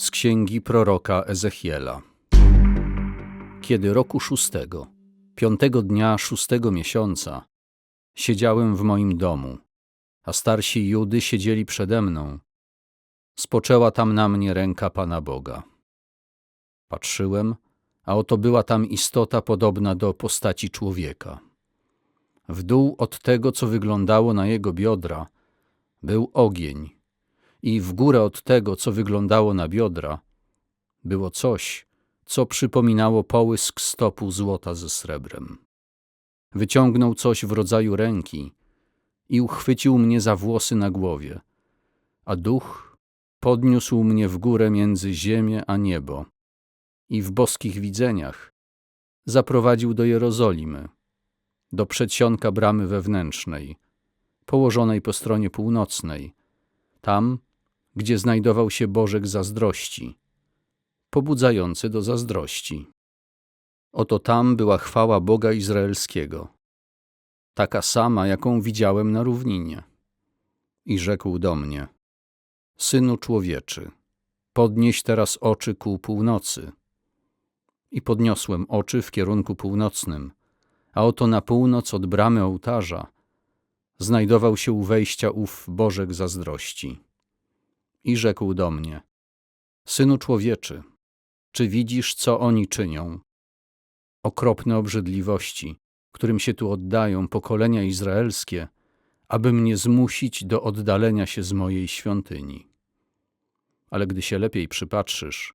Z księgi proroka Ezechiela. Kiedy roku szóstego, piątego dnia szóstego miesiąca, siedziałem w moim domu, a starsi Judy siedzieli przede mną, spoczęła tam na mnie ręka Pana Boga. Patrzyłem, a oto była tam istota podobna do postaci człowieka. W dół od tego, co wyglądało na jego biodra, był ogień, i w górę od tego, co wyglądało na biodra, było coś, co przypominało połysk stopu złota ze srebrem. Wyciągnął coś w rodzaju ręki i uchwycił mnie za włosy na głowie, a duch podniósł mnie w górę między ziemię a niebo i w boskich widzeniach zaprowadził do Jerozolimy, do przedsionka bramy wewnętrznej, położonej po stronie północnej, tam, gdzie znajdował się Bożek zazdrości, pobudzający do zazdrości. Oto tam była chwała Boga Izraelskiego, taka sama, jaką widziałem na równinie. I rzekł do mnie, Synu człowieczy, podnieś teraz oczy ku północy. I podniosłem oczy w kierunku północnym, a oto na północ od bramy ołtarza znajdował się u wejścia ów Bożek zazdrości. I rzekł do mnie, Synu człowieczy, czy widzisz, co oni czynią? Okropne obrzydliwości, którym się tu oddają pokolenia izraelskie, aby mnie zmusić do oddalenia się z mojej świątyni. Ale gdy się lepiej przypatrzysz,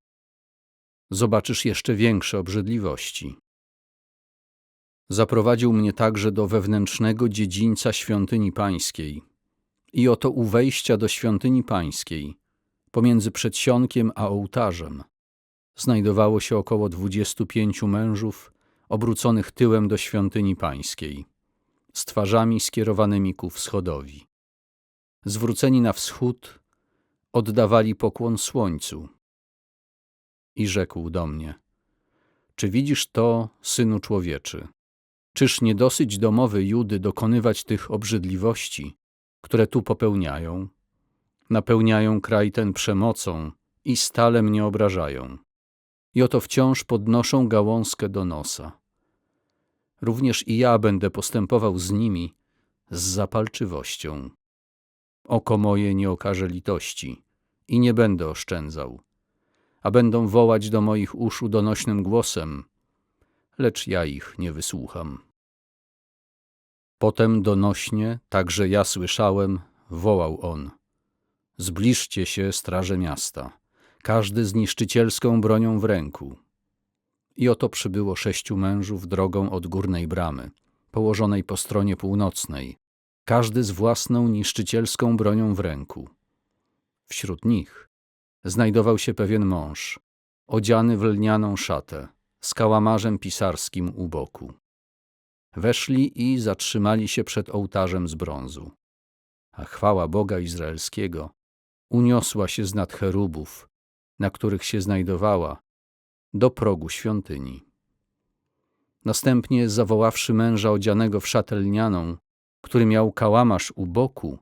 zobaczysz jeszcze większe obrzydliwości. Zaprowadził mnie także do wewnętrznego dziedzińca świątyni pańskiej. I oto u wejścia do świątyni pańskiej, pomiędzy przedsionkiem a ołtarzem, znajdowało się około dwudziestu pięciu mężów obróconych tyłem do świątyni pańskiej, z twarzami skierowanymi ku wschodowi. Zwróceni na wschód, oddawali pokłon słońcu. I rzekł do mnie, czy widzisz to, synu człowieczy? Czyż nie dosyć domowy Judy dokonywać tych obrzydliwości, które tu popełniają? Napełniają kraj ten przemocą i stale mnie obrażają. I oto wciąż podnoszą gałązkę do nosa. Również i ja będę postępował z nimi z zapalczywością. Oko moje nie okaże litości i nie będę oszczędzał, a będą wołać do moich uszu donośnym głosem, lecz ja ich nie wysłucham. Potem donośnie, także ja słyszałem, wołał on. Zbliżcie się, straże miasta, każdy z niszczycielską bronią w ręku. I oto przybyło sześciu mężów drogą od górnej bramy, położonej po stronie północnej, każdy z własną niszczycielską bronią w ręku. Wśród nich znajdował się pewien mąż, odziany w lnianą szatę, z kałamarzem pisarskim u boku. Weszli i zatrzymali się przed ołtarzem z brązu. A chwała Boga Izraelskiego uniosła się z nad cherubów, na których się znajdowała, do progu świątyni. Następnie, zawoławszy męża odzianego w szatę lnianą, który miał kałamarz u boku,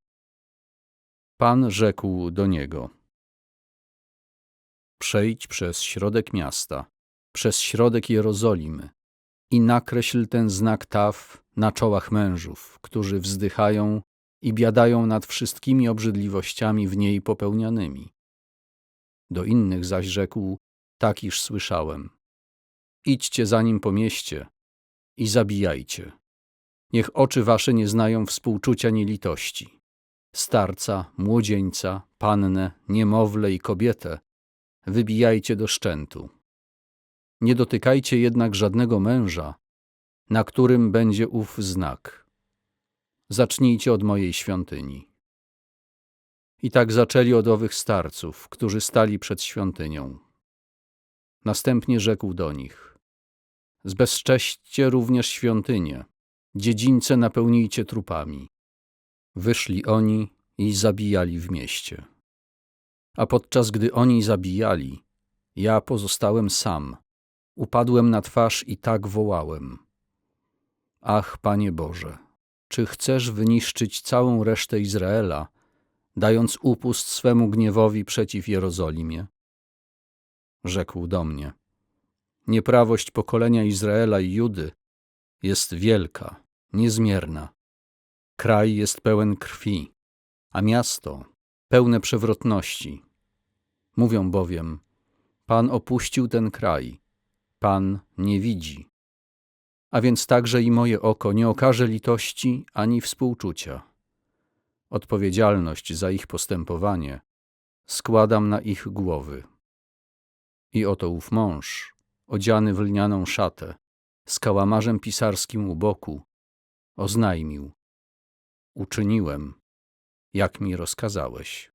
Pan rzekł do niego: Przejdź przez środek miasta, przez środek Jerozolimy i nakreśl ten znak taw na czołach mężów, którzy wzdychają i biadają nad wszystkimi obrzydliwościami w niej popełnianymi. Do innych zaś rzekł, tak iż słyszałem. Idźcie za nim po mieście i zabijajcie. Niech oczy wasze nie znają współczucia ni litości. Starca, młodzieńca, pannę, niemowlę i kobietę wybijajcie do szczętu. Nie dotykajcie jednak żadnego męża, na którym będzie ów znak. Zacznijcie od mojej świątyni. I tak zaczęli od owych starców, którzy stali przed świątynią. Następnie rzekł do nich: Zbezcześćcie również świątynię, dziedzińce napełnijcie trupami. Wyszli oni i zabijali w mieście. A podczas gdy oni zabijali, ja pozostałem sam. Upadłem na twarz i tak wołałem: Ach, Panie Boże, czy chcesz wyniszczyć całą resztę Izraela, dając upust swemu gniewowi przeciw Jerozolimie? rzekł do mnie. Nieprawość pokolenia Izraela i Judy jest wielka, niezmierna. Kraj jest pełen krwi, a miasto pełne przewrotności. Mówią bowiem, Pan opuścił ten kraj, Pan nie widzi. A więc także i moje oko nie okaże litości ani współczucia. Odpowiedzialność za ich postępowanie składam na ich głowy. I oto ów mąż, odziany w lnianą szatę, z kałamarzem pisarskim u boku, oznajmił: Uczyniłem, jak mi rozkazałeś.